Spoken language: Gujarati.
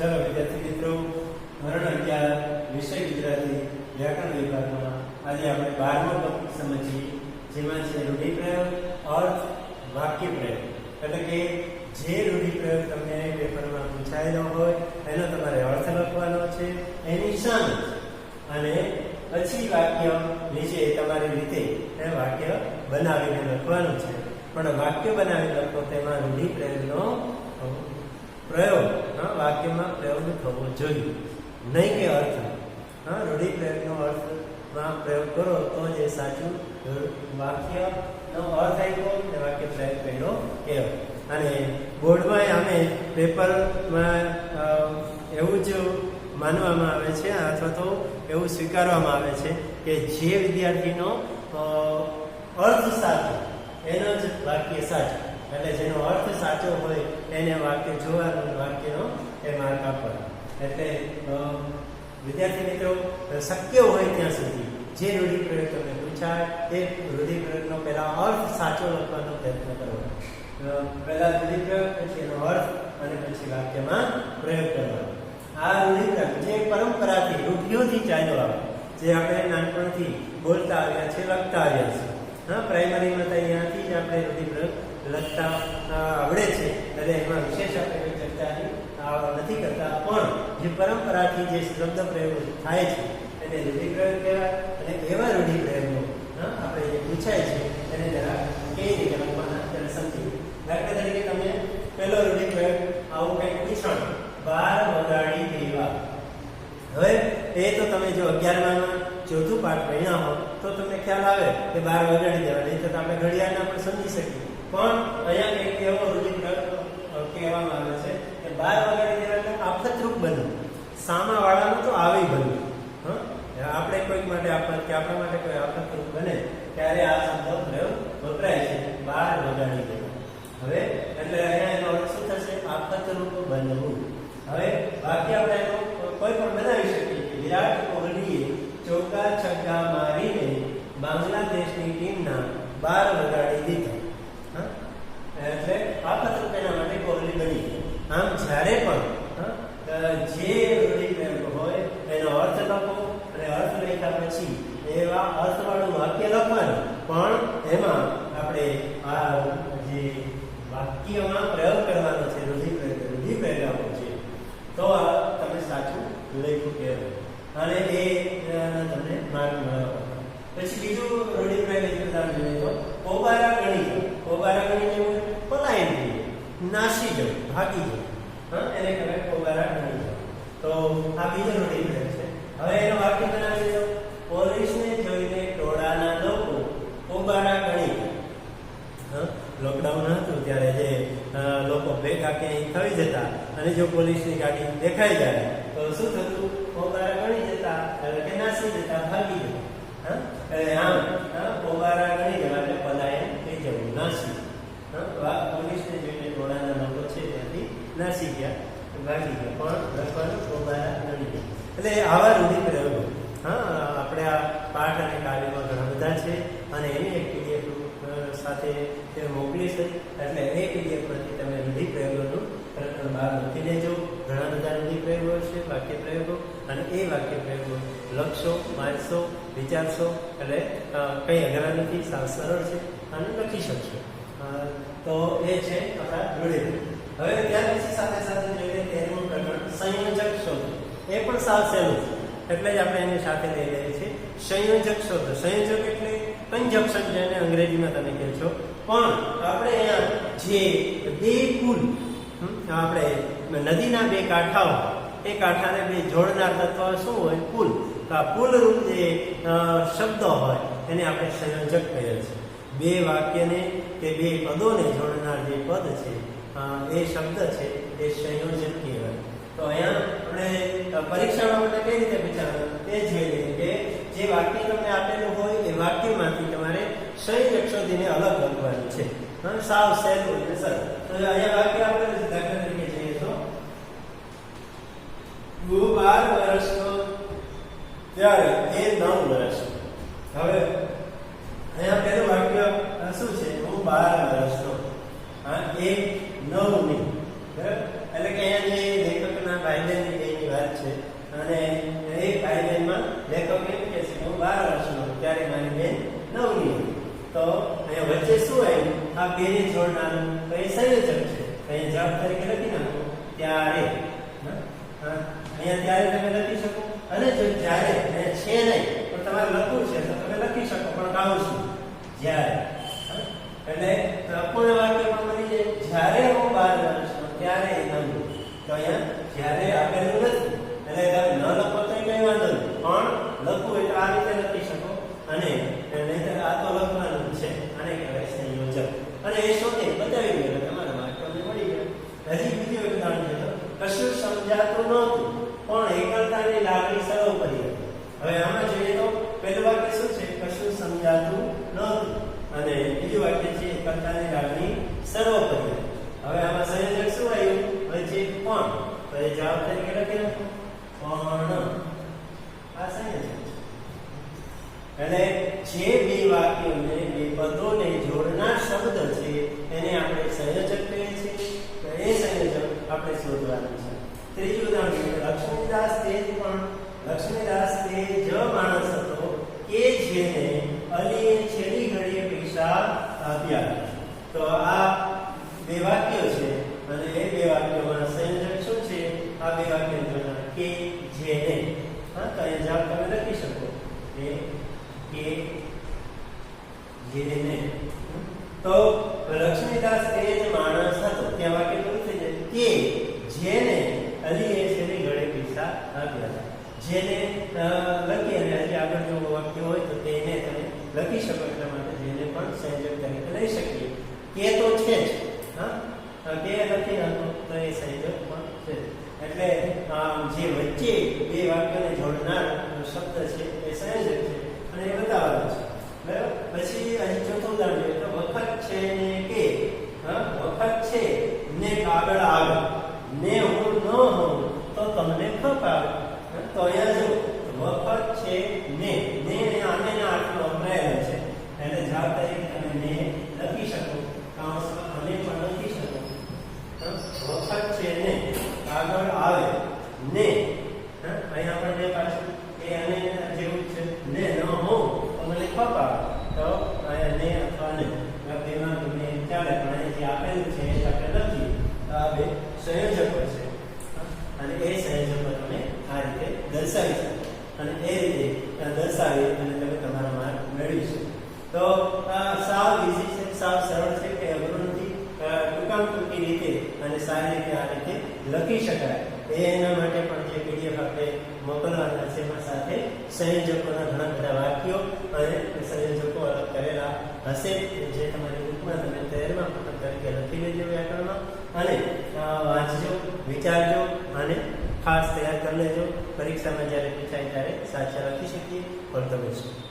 ચલો વિદ્યાર્થી મિત્રો ધોરણ અગિયાર, વિષય ગુજરાતી વ્યાકરણ વિભાગમાં આજે આપણે બારમો ટોપિક સમજીએ, જેમાં છે રૂઢિપ્રયોગ, અર્થ વાક્ય પ્રયોગ એટલે કે જે રૂઢિપ્રયોગ તમને પેપરમાં પૂછાયેલો હોય, એનો તમારે અર્થ લખવાનો છે, એની શાન અને પછી વાક્ય નીચે તમારી રીતે એ વાક્ય બનાવીને લખવાનું છે. પણ વાક્ય બનાવી લખો તેમાં રૂઢિપ્રયોગનો પ્રયોગ, હા, વાક્યમાં પ્રયોગ થવો જોઈએ. નહીં કે અર્થ. હા, રૂઢિ રૂઢિપ્રયોગનો અર્થમાં પ્રયોગ કરો તો જ એ સાચું. વાક્યનો અર્થ આવ્યો એ વાક્ય પ્રયોગ કર્યો કહેવાય. અને બોર્ડમાં અમે પેપરમાં એવું જ માનવામાં આવે છે, અથવા તો એવું સ્વીકારવામાં આવે છે કે જે વિદ્યાર્થીનો અર્થ સાચો, એનો જ વાક્ય સાચું. એટલે જેનો અર્થ સાચો હોય એને વાક્ય જોવાનું વાક્યનો એ માર્ક આપવાનો. એટલે વિદ્યાર્થી મિત્રો, શક્ય હોય ત્યાં સુધી જે રૂઢિપ્રયોગ તમને પૂછાય, એ રૂઢિપ્રયોગનો પહેલાં અર્થ સાચો લખવાનો પ્રયત્ન કરવાનો પહેલા રૂઢિપ્રયોગ, પછી એનો અર્થ, અને પછી વાક્યમાં પ્રયોગ કરવાનો. આ રૂઢિપ્રયોગ જે પરંપરાથી, રૂઢિઓથી ચાલ્યો આવે, જે આપણે નાનપણથી બોલતા આવ્યા છે, લખતા આવ્યા છે. હા, પ્રાઇમરીમાં તો અહીંયાથી જ આપણે રૂઢિપ્રયોગ લખતા આવડે છે. ત્યારે એમાં વિશેષ આપણે ચર્ચા નથી કરતા, પણ જે પરંપરાથી જે શબ્દ પ્રયોગ થાય છે, એને રૂઢિપ્રયોગ કહેવાય અને એવા રૂઢિપ્રયોગો આપણે જે પૂછાય છે એને જરા કેવી રીતે લખવાના ત્યારે સમજીએ. દાખલા તરીકે તમે પહેલો રૂઢિપ્રયોગ, આવું કંઈક પૂછણ બાર વગાડી દેવા. હવે એ તો તમે જો અગિયારમાં ચોથું પાઠ ભણ્યા હો, તો તમને ખ્યાલ આવે કે બાર વગાડી દેવા. નહીં તો આપણે ઘડિયાળના પણ સમજી શકીએ. પણ અહીંયા એક એવો રૂઢિપ્રયોગ કહેવામાં આવે છે કે બાર દેવા એટલે આફતરૂપ બનવું સામા વાળાનું તો આવી બનવું હા? આપણે કોઈક માટે આફત કે આપણા માટે કોઈ આફતરૂપ બને, ત્યારે આ શબ્દ પ્રયોગ વપરાય છે. બાર વગાડી દેવા હવે એટલે અહીંયા એનો અર્થ શું થશે? આફતરૂપ બનવું. હવે બાકી આપણે એનો કોઈ પણ બનાવી શકીએ વિરાટ કોહલીએ ચોકા છગ્ગા મારીને બાંગ્લાદેશની ટીમના બાર વગાડી? આફતરૂપ એના માટે કોહલી બની આમ જ્યારે પણ જે રૂઢિપ્રયોગ હોય, એનો અર્થ લખો અને અર્થ લખ્યા પછી એવા અર્થવાળું વાક્ય લખવાનું. પણ એમાં આપણે આ જે વાક્યમાં પ્રયોગ કરવાનો છે રૂઢિપ્રયોગ રૂઢિપ્રયોગ આપો છે, તો આ તમે સાચું લખ્યું કહેવાય. અને એ તમને માર્ક મળવા પછી બીજું રૂઢિપ્રયોગ ઉદાહરણ જોઈએ તો, કોબારા ગણી. કોબારા પોબારા ગણી જવું પલાયન. નાસી જવું ભાગી જવું. એને કહેવાય પોગારા ગણી જવું. તો આ બીજો રૂઢિપ્રયોગ છે. હવે એનો વાક્ય બનાવી દો. પોલીસને જોઈને ટોળાના લોકો પોગારા ગણી ગયા. લોકડાઉન હતું ત્યારે જે લોકો ભેગા ક્યાંય થઈ જતા અને જો પોલીસની ગાડી દેખાઈ જાય તો શું થતું? પોગારા ગણી જતા એટલે કે નાસી જતા ભાગી જતા હા? એટલે આમ હા, પોબારા ગણી જવા એટલે પલાયન થઈ જવું નાસી. હા, વા- પોલીસને જોઈને ટોળાના લોકો છે ત્યાંથી નાસી ગયા ભાગી ગયા, પણ લખવાનું પોબારા નડી ગયા. એટલે આવા રૂઢિપ્રયોગો હા, આપણે આ પાઠ અને કાર્યમાં ઘણા બધા છે, અને એની એક પીડીએફ સાથે તે મોકલી છે, એટલે એ પીડીએફ પરથી તમે રૂઢિપ્રયોગોનું પ્રકરણ બહાર લખી લેજો. ઘણા બધા રૂઢિપ્રયોગો છે, વાક્ય પ્રયોગો, અને એ વાક્ય પ્રયોગો લખશો, વાંચશો, વિચારશો, એટલે કંઈ અઘરા નથી સરળ છે, અને લખી શકશો. તો એ છે આપણા રૂઢિપ્રયોગ હવે ત્યાર સાથે સાથે જોઈએ તેનું પ્રકરણ સંયોજક શોધ. એ પણ સાવ સહેલું છે. એટલે જ આપણે એની સાથે લઈ લઈએ છીએ. સંયોજક શોધ. સંયોજક એટલે કંજક્શન જેને અંગ્રેજીમાં તમે કહો છો. પણ આપણે અહીંયા જે બે હમ, આપણે નદીના બે કાંઠાઓ એ કાંઠાને બે જોડનાર તત્વ શું હોય? પુલ તો આ પુલરૂપ જે શબ્દ હોય એને આપણે સંયોજક કહીએ છીએ. બે વાક્યને કે બે પદોને જોડનાર જે પદ છે એ શબ્દ છે, એ સંયોજન કહેવાય. તો અહીંયા આપણે પરીક્ષામાં આપણે કઈ રીતે પૂછાવે તે જોઈ લઈએ કે જે વાક્ય તમને આપેલું હોય, એ વાક્યમાંથી તમારે સંયોજક શોધીને અલગ કરવાનું છે. સાવ સહેલું એટલે સર તો અહીંયા વાક્ય આપેલું છે દાખલા તરીકે જોઈએ તો હું બાર વર્ષનો ત્યારે એ નવ વર્ષનો હવે, અહીંયા પેલું વાક્ય શું છે? હું બાર વર્ષનો નવમી. ને એટલે કે અહીંયા જે લેખકના ભાઈબહેનની એની વાત છે, અને એ ભાઈબહેનમાં લેખક એમ કે છે હું બાર વર્ષનો ત્યારે મારી બેન નવમી તો અહીંયા વચ્ચે શું આવ્યું આ બેને જોડનારું તો એ સંયોજક છે. અહીંયા જવાબ તરીકે લખી નાખો, ત્યારે. અહીંયા ત્યારે તમે લખી શકો. અને જો જ્યારે છે નહીં પણ તમારે લખવું છે, તો તમે લખી શકો, પણ ગાઉં છું. જ્યારે. એટલે અપૂર્ણ વાક્ય પણ બની જાય જ્યારે હું બાર વર્ષનો ત્યારે એ તો અહીંયા જ્યારે આપેલું નથી, એટલે તમે ન લખો તો કંઈ વાંધો નહીં. પણ લખવું એટલે આ રીતે લખી શકો. અને નહીંતર આ તો લખવાનું છે. આને કહેવાય સંયોજક. અને એ શોધે, બતાવી એટલે તમારા માર્ક તમને મળી ગયા હજી બીજું એક ઉદાહરણ છે તો કશું સમજાતું નહોતું પણ એકલતાની લાગણી સર્વોપરી હતી હવે આમાં જોઈએ તો પહેલું વાક્ય શું છે કશું સમજાતું નહોતું અને બીજું વાક્ય છે એકલતાની લાગણી સર્વોપરી હતી હવે આમાં સંયોજક શું આવ્યું વચ્ચે પણ તો એ જવાબ તરીકે લખી નાખો પણ આ છે. એટલે જે બે વાક્યોને બે પદોને જોડનાર શબ્દ છે, એને આપણે સંયોજક કહીએ છીએ. તો એ સંયોજક આપણે શોધવાનું છે. ત્રીજું ઉદાહરણ લક્ષ્મીદાસ તે જ પણ, લક્ષ્મીદાસ તે જ માણસ હતો કે જેને અલીએ છેલ્લી ઘડીએ પૈસા આપ્યા. તો આ બે વાક્યો છે અને એ બે વાક્યોમાં સંયોજક આ બે વાક્ય જોડનાર કે જેને હા તો એ જવાબ તમે લખી શકો કે કે જેને તો લક્ષ્મીદાસ એ જ માણસ હતો ત્યાં વાક્ય પૂરું થઈ જાય કે જેને અલીએ છેલ્લી ઘડે પૈસા આપ્યા હતા જેને લખી અને હજી આગળ જો વાક્ય હોય તો તેને તમે લખી શકો એટલા માટે જેને પણ સંયોજક તરીકે લઈ શકીએ કે તો છે જ હા તે લખી નાખો તો એ સંયોજક પણ છે એટલે જે વચ્ચે બે વાક્યને જોડનાર શબ્દ છે એ સંયોજક છે અને એ બતાવવાનું છે. બરાબર? પછી અહીં ચોથું ઉદાહરણ જોઈએ તો વખત છે ને કે વખત છે ને કાગળ આવે. ને હું ન હોઉં તો તમને ખપ આવે તો અહીંયા જો વખત છે ને આને ના આટલો વપરાયેલો છે એટલે જવાબ તરીકે તમે ને લખી શકો કાઉન્સમાં અને પણ લખી શકો હા, વખત છે ને કાગળ આવે ને હા, અહીંયા પણ ને પાછું એ અને એના જેવું જ છે ને ન હોઉં તો તો તેમાં તમને જે આપેલું છે આપણે લખીએ તો આ સંયોજકો છે અને એ સંયોજકો તમે આ રીતે દર્શાવી શકો અને એ રીતે દર્શાવી અને તમે તમારા માર્ક મેળવી શકો તો સાવ છે સાવ સરળ છે કે અઘરું નથી રીતે અને સારી રીતે આ રીતે લખી શકાય. એના માટે પણ જે પીડીએફ આપણે મોકલવાના છે એમાં સાથે સંયોજકોના ઘણા બધા વાક્યો અને સંયોજકો અલગ કરેલા હશે જે તમારી બુકમાં તમે તૈયારમાં પુસ્તક તરીકે લખી લેજો વ્યાકરણમાં અને વાંચજો, વિચારજો અને ખાસ તૈયાર કરી લેજો. પરીક્ષામાં જ્યારે પૂછાય ત્યારે સાચા લખી શકીએ વર્તવ્ય છે